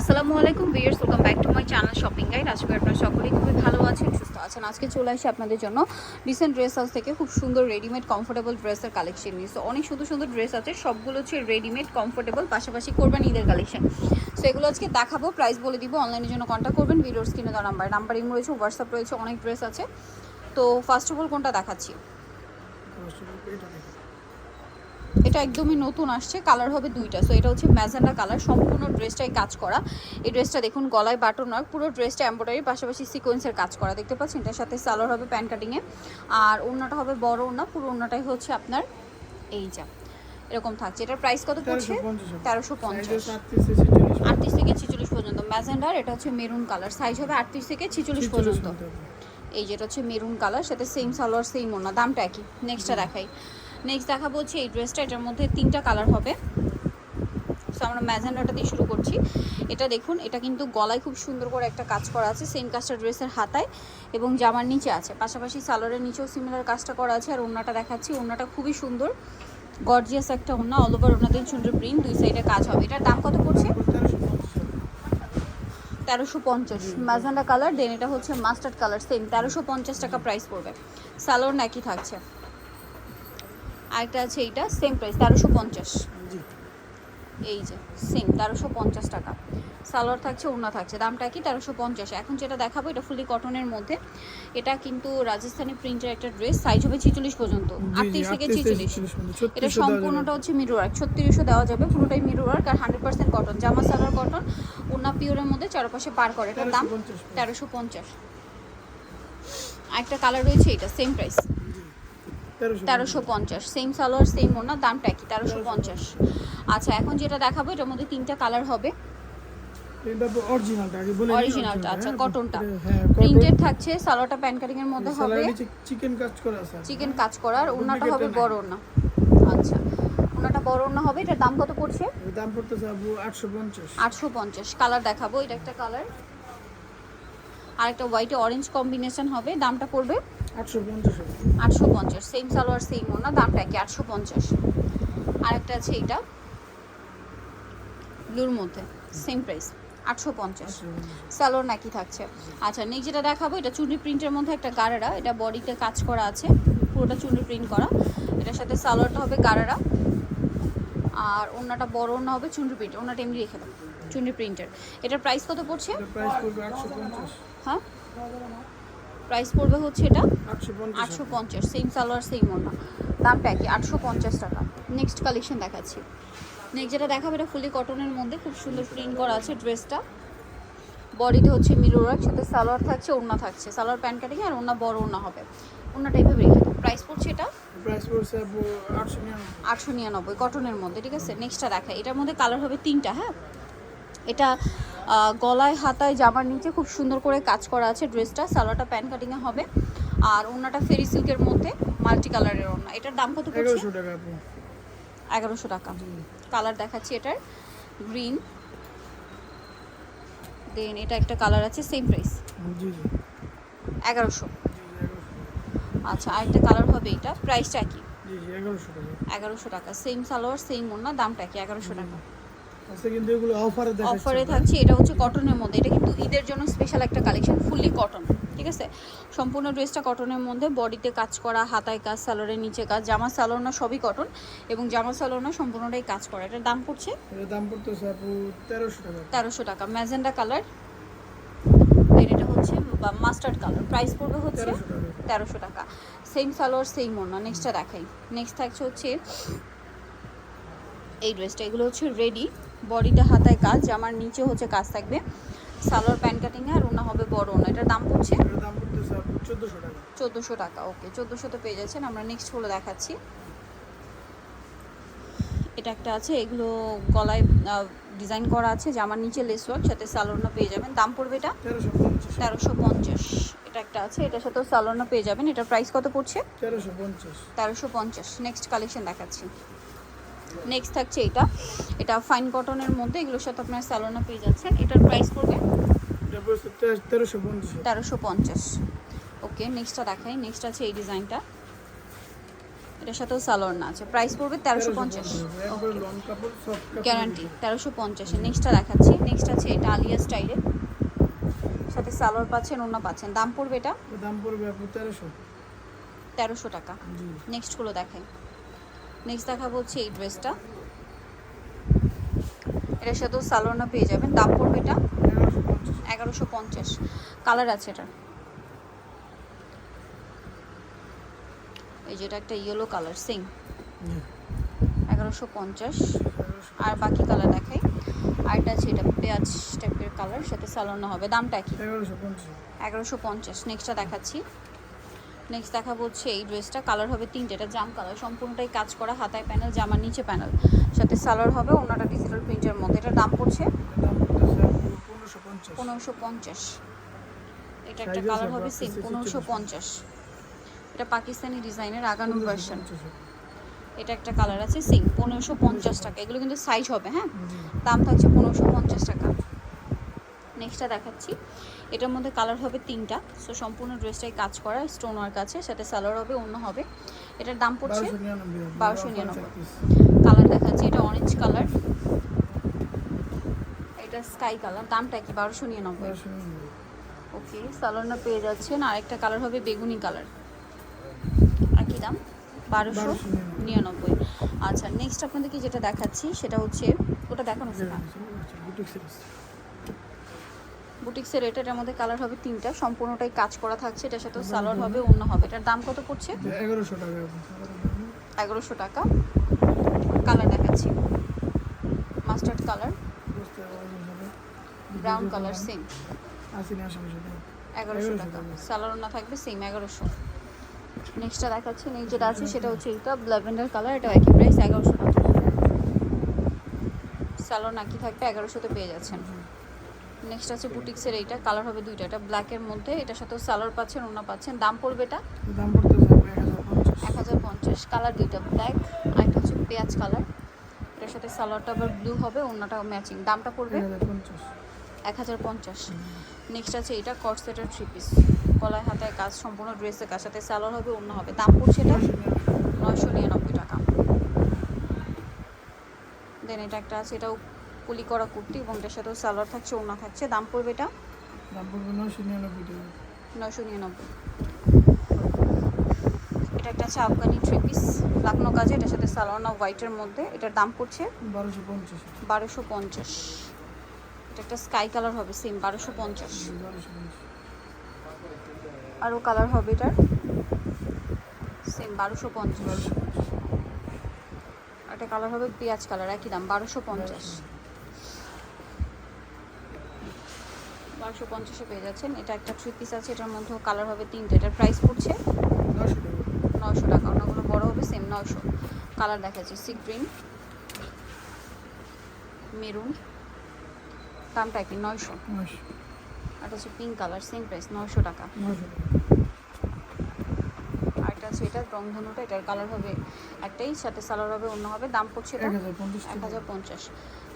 আসসালামু আলাইকুম viewers, welcome back to my channel shopping guide. আজকে আপনারা সকলেই খুবই ভালো আছেন, সুস্থ আছেন। আজকে চলে আসি আপনাদের জন্য রিসেন্ট ড্রেস হাউস থেকে খুব সুন্দর রেডিমেড কমফোর্টেবল ড্রেসের কালেকশন নিয়ে। সো অনেক সুন্দর সুন্দর ড্রেস আছে, সবগুলো হচ্ছে রেডিমেড কমফোর্টেবল পাশাপাশি করবেন ঈদের কালেকশন সো এগুলো আজকে দেখাবো প্রাইস বলে দিব অনলাইনের জন্য কন্ট্যাক্ট করবেন, ভিডিওর স্ক্রিনে দেওয়া নাম্বার নাম্বার ইম রয়েছে হোয়াটসঅ্যাপ রয়েছে, অনেক ড্রেস আছে। তো ফার্স্ট অফ অল কোনটা দেখাচ্ছি? এটা একদমই নতুন আসছে কালার হবে দুইটা। সো এটা হচ্ছে ম্যাজেন্ডা কালার সম্পূর্ণ ড্রেসটাই কাজ করা। এই ড্রেসটা দেখুন গলায় বাটন নয় পুরো ড্রেসটা এম্ব্রয়ডারি পাশাপাশি সিকোয়েন্সের কাজ করা। দেখতে পাচ্ছেন এটার সাথে সালোয়ার হবে প্যান্ট কাটিংয়ে আর ওড়নাটা হবে বড় ওড়না পুরো ওড়নাটাই হচ্ছে আপনার এই যা এরকম থাকছে। এটার প্রাইস কত পড়ছে? তেরোশো পঞ্চাশ। আটত্রিশ থেকে ছিচল্লিশ পর্যন্ত। ম্যাজেন্ডার এটা হচ্ছে মেরুন কালার সাইজ হবে আটত্রিশ থেকে ছিচল্লিশ পর্যন্ত। এই যেটা হচ্ছে মেরুন কালার সাথে সেম সালোয়ার সেম ওড়না দামটা একই। নেক্সটটা দেখাই। নেক্সট দেখাবো হচ্ছে এই ড্রেসটা এটার মধ্যে তিনটা কালার হবে। সো আমরা ম্যাজেন্ডাটা দিয়ে শুরু করছি। এটা দেখুন, এটা কিন্তু গলায় খুব সুন্দর করে একটা কাজ করা আছে সেম কাজটা ড্রেসের হাতায় এবং জামার নিচে আছে। পাশাপাশি সালোয়ারের নিচেও সিমিলার কাজটা করা আছে, আর ওড়নাটা দেখাচ্ছি। ওড়নাটা খুবই সুন্দর। গর্জিয়াস একটা ওড়না অল ওভার ওড়নাতে সুন্দর প্রিন্ট দুই সাইডে কাজ হবে। এটার দাম কত পড়ছে? তেরোশো পঞ্চাশ। ম্যাজেন্ডা কালার দেন এটা হচ্ছে মাস্টার্ড কালার সেম তেরোশো পঞ্চাশ টাকা প্রাইস পড়বে। সালোয়ার নাকি থাকছে। আরেকটা আছে এইটা সেম প্রাইস তেরোশো পঞ্চাশ। এই যে সেম তেরোশো পঞ্চাশ টাকা। সালোয়ার থাকছে ওড়না থাকছে দামটা কি তেরোশো পঞ্চাশ। এখন যেটা দেখাবো এটা ফুলি কটনের মধ্যে। এটা কিন্তু রাজস্থানি প্রিন্টের একটা ড্রেস সাইজ হবে ছিচল্লিশ পর্যন্ত। আটত্রিশ থেকে ছিচল্লিশ। এটা সম্পূর্ণটা হচ্ছে মিরো ওয়ার্ক ছত্রিশশো দেওয়া যাবে পুরোটাই মিরো ওয়ার্ক আর হান্ড্রেড পার্সেন্ট কটন জামা সালোয়ার কটন ওড়না পিওরের মধ্যে চারপাশে পার করে। এটার দাম তেরোশো পঞ্চাশ আরেকটা কালার রয়েছে এটা সেম প্রাইস তেরোশো পঞ্চাশ। সেম সালোয়ার সেম ওনা দামটা কি তেরোশো পঞ্চাশ। আচ্ছা এখন যেটা দেখাবো এটার মধ্যে তিনটা কালার হবে। অরিজিনালটা আচ্ছা কটনটা প্রিন্টেড থাকছে সালোয়ারটা প্যান কাটিং এর মধ্যে হবে। চিকেন কাজ করা আছে চিকেন কাজ করার ওনাটা হবে বড় ওনা আচ্ছা ওনাটা বড় ওনা হবে এটার দাম কত পড়ছে? দাম পড়তেছে আপু 850 আটশো পঞ্চাশ কালার দেখাবো এটা একটা কালার আর একটা হোয়াইটে অরেঞ্জ কম্বিনেশন হবে দামটা পড়বে? 850 আটশো পঞ্চাশ সেম সালোয়ার সেম ওনা দামটা কি আটশো পঞ্চাশ। আরেকটা আছে এইটা ব্লুর মধ্যে সেম প্রাইস আটশো পঞ্চাশ। সালোয়ার নাকি থাকছে। আচ্ছা নেক্সট যেটা দেখাবো এটা চুনি প্রিন্টের মধ্যে একটা গারারা এটা বডিতে কাজ করা আছে পুরোটা চুনি প্রিন্ট করা। এটার সাথে সালোয়ারটা হবে গারারা আর ওনাটা বড় ওনা হবে চুনরি প্রিন্ট ওনাটা এমনি রেখে দাও চুনরি প্রিন্টের এটার প্রাইস কত পড়ছে? এর প্রাইস পড়বে 850 হ্যাঁ? প্রাইস পড়বে হচ্ছে এটা? 850 আটশো পঞ্চাশ সেম সালোয়ার সেম ওনা দামটা কি আটশো পঞ্চাশ টাকা। নেক্সট কালেকশন দেখাচ্ছি। নেক্সট যেটা দেখাবো এটা ফুলি কটনের মধ্যে খুব সুন্দর প্রিন্ট করা আছে ড্রেসটা বডিতে হচ্ছে ওয়ার্ক সাথে সালোয়ার থাকছে ওড়না থাকছে। সালোয়ার প্যান্ট কাটিং আর ওড়না বড় ওড়না হবে। ওড়নাটা এইভাবে রেখে প্রাইস পড়ছে এটা? প্রাইস পড়ছে 899 আটশো নিরানব্বই। কটনের মধ্যে ঠিক আছে? নেক্সটটা দেখা। এটার মধ্যে কালার হবে তিনটা হ্যাঁ? এটা গলায় হাতায় জামার নিচে খুব সুন্দর করে কাজ করা আছে ড্রেসটা। সালোয়ারটা প্যান্ট কাটিংয়ে হবে। আর ওনাটা ফেরি সিল্কের মধ্যে মাল্টি কালারের ওড়না। এটার দাম কত পড়ছে? 1100 টাকা এগারোশো টাকা। কালার দেখাচ্ছি এটার। গ্রিন। দেন এটা একটা কালার আছে সেম প্রাইস। এগারোশো। আচ্ছা আরেকটা কালার হবে এটা। প্রাইসটা কি জি জি 1100 টাকা। এগারোশো টাকা। সেম সালোয়ার সেম ওড়না দামটা কি এগারোশো টাকা। কিন্তু এগুলো অফারে দেখাচ্ছে অফারে থাকছে এটা হচ্ছে কটনের মধ্যে। এটা কিন্তু ঈদের জন্য স্পেশাল একটা কালেকশন ফুললি কটন ঠিক আছে? সম্পূর্ণ ড্রেসটা কটনের মধ্যে বডিতে কাজ করা হাতায় কাজ সালোয়ারের নিচে কাজ জামা সালোয়ার সবই কটন এবং জামা সালোয়ার সম্পূর্ণটাই কাজ করা। এটার দাম পড়ছে? এর দাম পড়তেছে আপু 1300 টাকা। তেরোশো টাকা। ম্যাজেন্ডা কালার এটা হচ্ছে মাস্টার্ড কালার প্রাইস পড়বে হচ্ছে 1300 তেরোশো টাকা। সেম সালোয়ার সেম ওড়না। নেক্সটটা দেখাই। নেক্সট থাকছে হচ্ছে এই ড্রেসটা এগুলো হচ্ছে রেডি বডিতে হাতায় কাজ জামার নিচে হচ্ছে কাজ থাকবে। সালোয়ার প্যান্ট কাটিং আর ওনা হবে বড় ওনা এটার দাম পড়ছে? এর দাম পড়তেছে আপু 1400 টাকা। চোদ্দোশো টাকা ওকে। চোদ্দোশোতে পেয়ে যাচ্ছেন। আমরা নেক্সট হলো দেখাচ্ছি। এটা একটা আছে এগুলো গলায় ডিজাইন করা আছে জামার নিচে লেস ওয়ার্ক সাথে সালোয়ারনা পেয়ে যাবেন। দাম পড়বে এটা? 1350 তেরোশো পঞ্চাশ। এটা একটা আছে এটার সাথেও সালোয়ারনা পেয়ে যাবেন। এটার প্রাইস কত পড়ছে? 1350 তেরোশো পঞ্চাশ। নেক্সট কালেকশন দেখাচ্ছি। নেক্সট থাকছে এটা। এটা ফাইন কটনের মধ্যে এগুলোর সাথে আপনার স্যালোনা পেয়ে যাচ্ছেন। এটার প্রাইস পড়বে? এটা পড়ছে 1350 তেরোশো পঞ্চাশ। ওকে নেক্সটটা দেখাই। নেক্সট আছে এই ডিজাইনটা এটার সাথেও সালোয়ার না আছে। প্রাইস পড়বে তেরোশো পঞ্চাশ। গ্যারান্টি তেরোশো পঞ্চাশে। নেক্সটটা দেখাচ্ছি। নেক্সট আছে এটা আলিয়া স্টাইলে সাথে সালোয়ার পাচ্ছেন ওনা পাচ্ছেন। দাম পড়বে এটা? দাম পড়বে তেরোশো। তেরোশো টাকা। নেক্সটগুলো দেখাই। নেক্সট দেখাবো হচ্ছে এই ড্রেসটা এটার সাথেও সালোয়ারনা পেয়ে যাবেন। দাম পড়বে এটা এগারোশো পঞ্চাশ। কালার আছে এটা এই যেটা একটা ইয়েলো কালার সিং এগারোশো পঞ্চাশ। আর বাকি কালার দেখাই। আরটা আছে এটা পেঁয়াজ টাইপের কালার সাথে সালোনা হবে। দামটা কি? এগারোশো পঞ্চাশ। নেক্সটটা দেখাচ্ছি। নেক্সট দেখা হচ্ছে এই ড্রেসটা কালার হবে তিনটে এটা জাম কালার সম্পূর্ণটাই কাজ করা হাতায় প্যানেল জামার নিচে প্যানেল সাথে সালোয়ার হবে ওনাটা ডিজিটাল প্রিন্টের মধ্যে। এটার দাম পড়ছে পনেরোশো পঞ্চাশ। এটা একটা কালার হবে সেম পনেরোশো পঞ্চাশ। এটা পাকিস্তানি ডিজাইনের আগানোর ভার্সন এটা একটা কালার আছে সেম পনেরোশো পঞ্চাশ টাকা। এগুলো কিন্তু সাইজ হবে হ্যাঁ? দাম থাকছে পনেরোশো পঞ্চাশ টাকা। নেক্সটটা দেখাচ্ছি। এটার মধ্যে কালার হবে তিনটা। সো সম্পূর্ণ ড্রেসটাই কাজ করা। স্টোন ওয়ার্ক আছে সাথে সালোয়ার হবে অন্য হবে। এটার দাম পড়ছে বারোশো নিরানব্বই। কালার দেখাচ্ছি এটা অরেঞ্জ কালার এটা স্কাই কালার দামটা কি? বারোশো নিরানব্বই। ওকে সালোয়ারটা পেয়ে যাচ্ছেন। আর একটা কালার হবে বেগুনি কালার একই দাম? বারোশো নিরানব্বই। আচ্ছা নেক্সট আপনাদেরকে যেটা দেখাচ্ছি সেটা হচ্ছে ওটা দেখানো না। বুটিক্সের এটা এটার মধ্যে কালার হবে তিনটা। সম্পূর্ণটাই কাজ করা থাকছে। এটার সাথে সালোয়ার হবে অন্য হবে। এটার দাম কত পড়ছে? এগারোশো টাকা। এগারোশো টাকা। কালার দেখাচ্ছি। Mustard colour brown colour same এগারোশো টাকা। টাকা। সালোয়ার না থাকবে সেম এগারোশো। নেক্সটটা দেখাচ্ছি। নেক্সট যেটা আছে সেটা হচ্ছে এটা ল্যাভেন্ডার কালার এটা একই প্রাইস এগারোশো টাকা। সালোয়ার নাকি থাকবে এগারোশোতে পেয়ে যাচ্ছেন। নেক্সট আছে বুটিক্সের এইটা কালার হবে দুইটা এটা ব্ল্যাকের মধ্যে এটার সাথে সালোয়ার পাচ্ছেন ওনা পাচ্ছেন। দাম পড়বে এটা? দাম আপনার এক হাজার পঞ্চাশ। কালার দুইটা ব্ল্যাক আর একটা হচ্ছে পেঁয়াজ কালার এটার সাথে সালোয়ারটা আবার ব্লু হবে ওনাটাও ম্যাচিং দামটা পড়বে? এক হাজার পঞ্চাশ। নেক্সট আছে এটা কটসেটের থ্রি পিস গলায় হাতায় কাজ সম্পূর্ণ ড্রেসের কাজ সাথে সালোয়ার হবে অন্য হবে। দাম পড়ছে এটা? নয়শো নিরানব্বই টাকা। দেন এটা একটা আছে এটাও কুলি করা কুর্তি এবং এটার সাথেও সালোয়ার থাকছে ওনা থাকছে। দাম পড়বে এটা? দাম পড়বে নয়শো নিরানব্বই টাকা। নয়শো নিরানব্বই। এটা একটা আছে আফগানি থ্রি পিস লাকনো কাজে এটার সাথে সালোয়ার না হোয়াইটের মধ্যে। এটার দাম পড়ছে? বারোশো পঞ্চাশ। বারোশো পঞ্চাশ। এটা একটা স্কাই কালার হবে সেম বারোশো পঞ্চাশ। আরও কালার হবে এটার? সেম বারোশো পঞ্চাশ। একটা কালার হবে পেঁয়াজ কালার একই দাম বারোশো পঞ্চাশ। বারোশো পঞ্চাশে পেয়ে যাচ্ছেন। এটা একটা থ্রি পিস আছে এটার মধ্যেও কালার হবে তিনটে। এটার প্রাইস পড়ছে নশো টাকা। অন্যগুলো বড় হবে সেম নশো কালার দেখাচ্ছি সি গ্রিন মেরুন দামটা কি নয়শো। আর এটা হচ্ছে পিঙ্ক কালার সেম প্রাইস নয়শো টাকা। টাকা এটা রংধনুটা এটার কালার হবে একটাই সাথে সালোয়ার হবে অন্য হবে দাম পড়ছে এটা এক হাজার পঞ্চাশ এক টাকা হাজার পঞ্চাশ।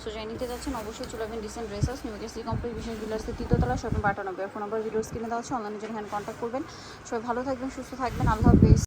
সো যাই নিতে যাচ্ছেন অবশ্যই চলে যাবেন decent dressers New Jersey complete বিশেষ বিলাসের তৃতীয়তলা শপিং বাটানব্বই ফোন নাম্বার ভিডিও কিনে দেওয়া হচ্ছে অনলাইনে জন্য হ্যান্ড কন্ট্যাক্ট করবেন। সবাই ভালো থাকবেন সুস্থ থাকবেন আল্লাহ হাফেজ।